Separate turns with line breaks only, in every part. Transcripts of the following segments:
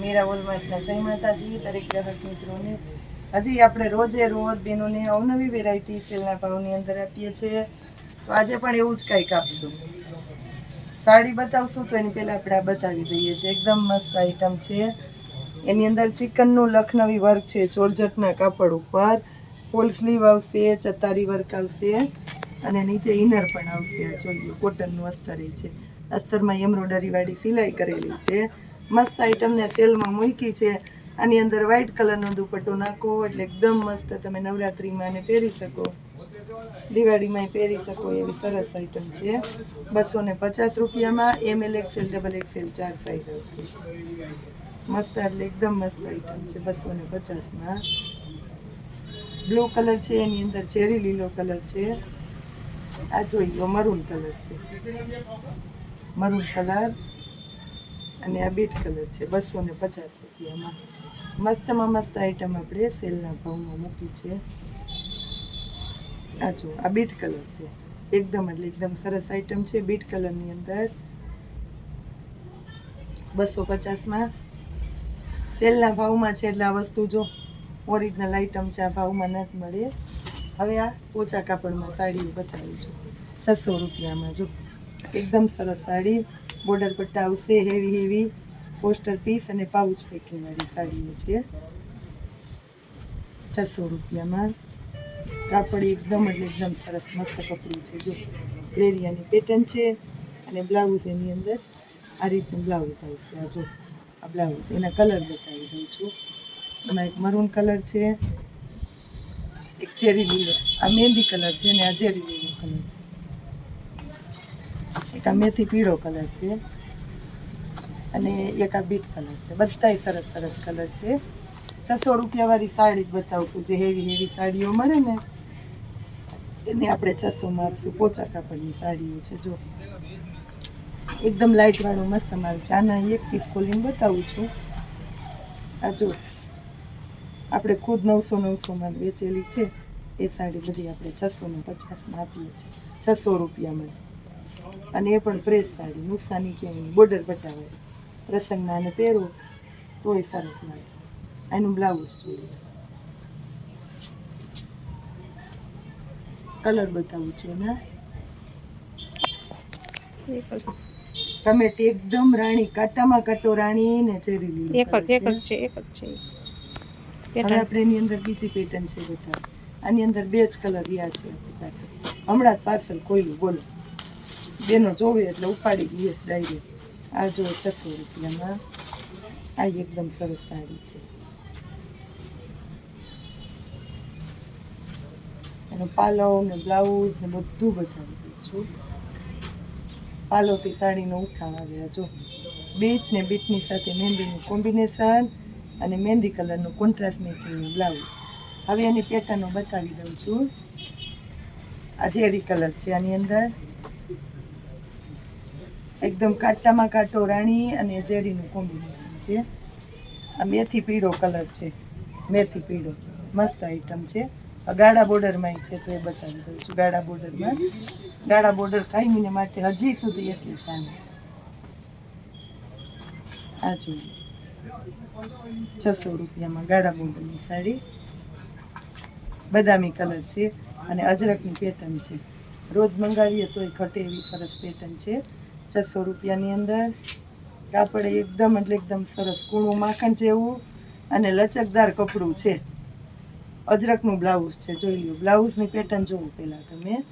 મીરા ઓલમાર્ટના જય માતાજી. દરેક ગ્રાહક મિત્રોને હજી આપણે રોજે રોજ બેનોને અવનવી વેરાયટી સેલના ભાવની અંદર આપીએ છીએ. તો આજે પણ એવું જ કંઈક આપશું. સાડી બતાવશું તો એની પહેલાં આપણે આ બતાવી દઈએ છીએ. એકદમ મસ્ત આઈટમ છે. એની અંદર ચિકનનું લખનવી વર્ક છે. ચોરજટના કાપડ ઉપર. ફૂલ સ્લીવ આવશે, ચતારી વર્ક આવશે અને નીચે ઇનર પણ આવશે. આ જોઈએ કોટનનું અસ્તર છે. અસ્તરમાં એમ્બ્રોડરીવાળી સિલાઈ કરેલી છે. મસ્ત આઈટમને સેલમાં મૂકી છે. આની અંદર વ્હાઇટ કલરનો દુપટ્ટો નાખો એટલે એકદમ મસ્ત તમે નવરાત્રિમાં આને પહેરી શકો. દિવાળીમાં પહેરી શકો એવી સરસ આઈટમ છે. બસો ને પચાસ રૂપિયામાં M L XL double XL ચાર સાઈઝ આવશે. મસ્ત એટલે એકદમ મસ્ત આઈટમ છે બસો ને પચાસમાં. બ્લુ કલર છે, એની અંદર ચેરી લીલો કલર છે. આ જોઈ લો મરૂન કલર છે. મરૂન કલર અને આ બીટ કલર છે, બસો ને પચાસ રૂપિયામાં. મસ્તમાં મસ્ત આઈટમ આપણે સેલના ભાવમાં મૂકી છે. આ જો, આ બીટ કલર છે. એકદમ એટલે એકદમ સરસ આઈટમ છે બીટ કલરની અંદર. બસો પચાસમાં. સેલના ભાવમાં છે એટલે આ વસ્તુ જો ઓરિજિનલ આઈટમ છે, આ ભાવમાં નથી મળે. હવે આ ઓછા કાપડમાં સાડી બતાવી છું. છસો રૂપિયામાં જો. એકદમ સરસ સાડી. બોર્ડર પટ્ટા આવશે હેવી હેવી, પોસ્ટર પીસ અને પાઉચ પેકિંગવાળી સાડીઓ છે. છસો રૂપિયામાં. કાપડ એકદમ એટલે એકદમ સરસ મસ્ત કપડું છે, જો. લેરિયાની પેટર્ન છે અને બ્લાઉઝ એની અંદર આ રીતનું બ્લાઉઝ આવશે, આ જો. આ બ્લાઉઝ, એના કલર બતાવી દઉં છું. એમાં એક મરૂન કલર છે, એક ચેરી લીલો, આ મહેંદી કલર છે અને આ ચેરી લીલો કલર છે. એક આ મેથી પીળો કલર છે અને એક આ બીટ કલર છે. બધાય સરસ સરસ કલર છે. છસો રૂપિયાવાળી સાડી જ બતાવશું, જે હેવી હેવી સાડીઓ મળે ને, એને આપણે છસો મારશું. પોચા કાપડની સાડીઓ છે, જો. એકદમ લાઇટવાળો મસ્ત માલ છે. આના એક પીસ ખોલીને બતાવું છું. આ જો, આપણે ખુદ નવસો નવસોમાં વેચેલી છે. એ સાડી બધી આપણે છસો ને પચાસમાં આપીએ છીએ. છસો રૂપિયામાં જ. અને એ પણ પ્રેસ સાડી. નુકસાની ક્યાંય બોર્ડર બતાવે પ્રસંગના અને પહેરો તોય સરસ લાગે. એનું બ્લાઉઝ જોઈએ. કલર બતાવું છું ને તમે એકદમ રાણી કાટામાં કાટો રાણી ને ચેરી લીલી
એક જ એક જ છે. એક જ છે.
હવે આપણે એની અંદર બીજી પેટર્ન છે બધા આની અંદર બે જ કલર રહ્યા છે આપણી પાસે. હમણાં જ પાર્સલ ખોલ્યું બોલો. બેનો જોવે એટલે ઉપાડી ગઈ ડાયરેક્ટ આ જો છસો રૂપિયામાં. આ એકદમ સરસ સાડી છે. એનો પાલવ ને બ્લાઉઝ ને બધું બતાવી દઉં છું. પાલવથી સાડીનો ઉઠાવ આવ્યા જો. બીટ ને બીટની સાથે મહેંદીનું કોમ્બિનેશન અને મહેંદી કલરનું કોન્ટ્રાસ્ટ મેચિંગનું બ્લાઉઝ. હવે એની પેટર્નો બતાવી દઉં છું. આ ઝેરી કલર છે આની અંદર. એકદમ કાટામાં કાટો રાણી અને ઝેરીનું કોમ્બિનેશન છે. આ મેથી પીળો કલર છે. મેથી પીળો. મસ્ત આઈટમ છે. ગાળા બોર્ડરમાં છે તો એ બતાવી દઉં છું ગાળા બોર્ડરમાં. ગાળા બોર્ડર કાયમીને માટે હજી સુધી એટલી ચાલે છે. આ જોઈએ. છસો રૂપિયામાં ગાળા બોર્ડરની સાડી. બદામી કલર છે અને અજરકની પેટર્ન છે. રોજ મંગાવીએ તોય ઘટે એવી સરસ પેટર્ન છે. છસો રૂપિયાની અંદર. કાપડ એકદમ એટલે એકદમ સરસ, કૂણું માખણ જેવું અને લચકદાર કપડું છે. અજરકનું બ્લાઉઝ છે, જોઈ લ્યો. બ્લાઉઝની પેટર્ન જોવું પહેલાં તમે.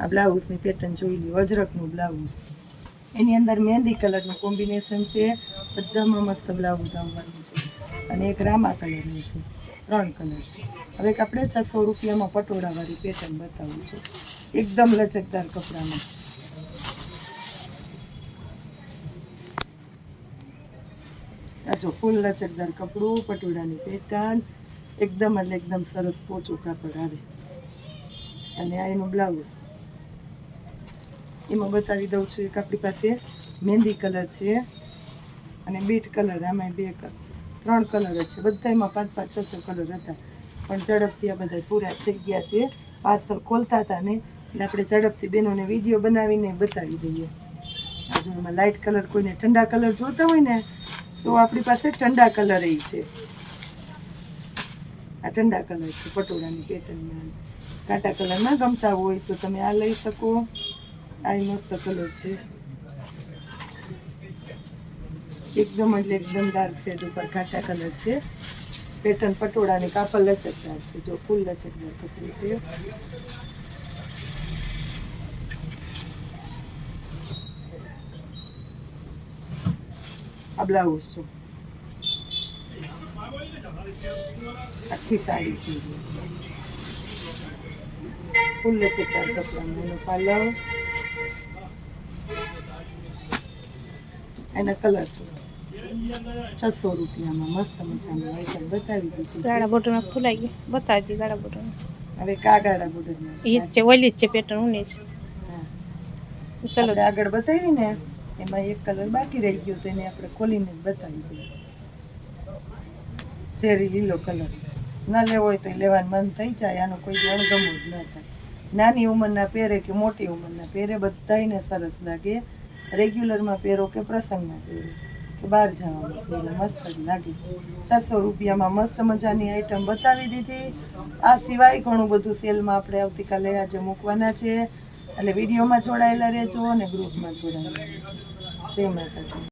આ બ્લાઉઝની પેટર્ન જોઈ લ્યો. અજરકનું બ્લાઉઝ છે. એની અંદર મહેંદી કલરનું કોમ્બિનેશન છે. બધામાં મસ્ત બ્લાઉઝ આવવાનું છે. અને એક રામા કલરનું છે. ત્રણ કલર છે. હવે આપણે છસો રૂપિયામાં પટોળાવાળી પેટર્ન બતાવું છું. એકદમ લચકદાર કપડામાં. આ જો ફૂલ લચકદાર કપડું, પટોળાની પેટર્ન, એકદમ એટલે એકદમ સરસ પોચું કાપડ આવે. અને આ એનું બ્લાઉઝ. એમાં બતાવી દઉં છું એક આપણી પાસે મહેંદી કલર છે અને બીટ કલર આમાં બે કલર. ત્રણ કલર જ છે. બધામાં પાંચ પાંચ, છ છ કલર હતા. પણ ઝડપથી આ બધા પૂરા થઈ ગયા છે. પાર્સલ ખોલતા હતા ને, એટલે આપણે ઝડપથી બેનોને વીડિયો બનાવીને બતાવી દઈએ. આ જો એમાં લાઇટ કલર કોઈને ઠંડા કલર જોતા હોય ને તો આપણી પાસે ઠંડા કલર એ છે. આ ઠંડા કલર છે, પટોળાની પેટર્નમાં કાંટા કલરમાં ગમતા હોય તો તમે આ લઈ શકો. આ મસ્ત કલર છે. એકદમ એટલે એકદમ ડાર્ક શેડ ઉપર કાંટા કલર છે. પેટર્ન પટોળાની કાપડ લચકદાર છે, જો ફૂલ લચકદાર કપડું છે. આ બ્લાઉઝ છે આખી સાડી છે ફૂલ લચકદાર કપડાનું પાલવ એના કલર છે છસો રૂપિયામાં મસ્ત મજાની આઈટમ બતાવી દીધી
ગાળા
છે
બોટરમાં ફૂલાઈ ગઈ બતાવી દી ગાળા બોટરમાં
હવે કાગાડા બોર્ડરમાં
એ જ છે ઓલી જ છે પેટર્ન ઉની કલર
આગળ બતાવી ને એમાં એક કલર બાકી રહી ગયો તો એને આપણે ખોલીને બતાવી દઈએ. ચેરી લીલો કલર ન લેવો હોય તો લેવાનું મન થઈ જાય, આનો કોઈ અણગમો જ ન થાય. નાની ઉંમરના પહેરે કે મોટી ઉંમરના પહેરે બધાને સરસ લાગે. રેગ્યુલરમાં પહેરો કે પ્રસંગમાં પહેરો. કે બહાર જવામાં પહેરો, મસ્ત જ લાગે. ચારસો રૂપિયામાં મસ્ત મજાની આઈટમ બતાવી દીધી. આ સિવાય ઘણું બધું સેલમાં આપણે આવતીકાલે આજે મૂકવાના છે. એટલે વિડીયોમાં જોડાયેલા રહેજો અને ગ્રુપમાં જોડાયેલા રહેજો. જય માતાજી.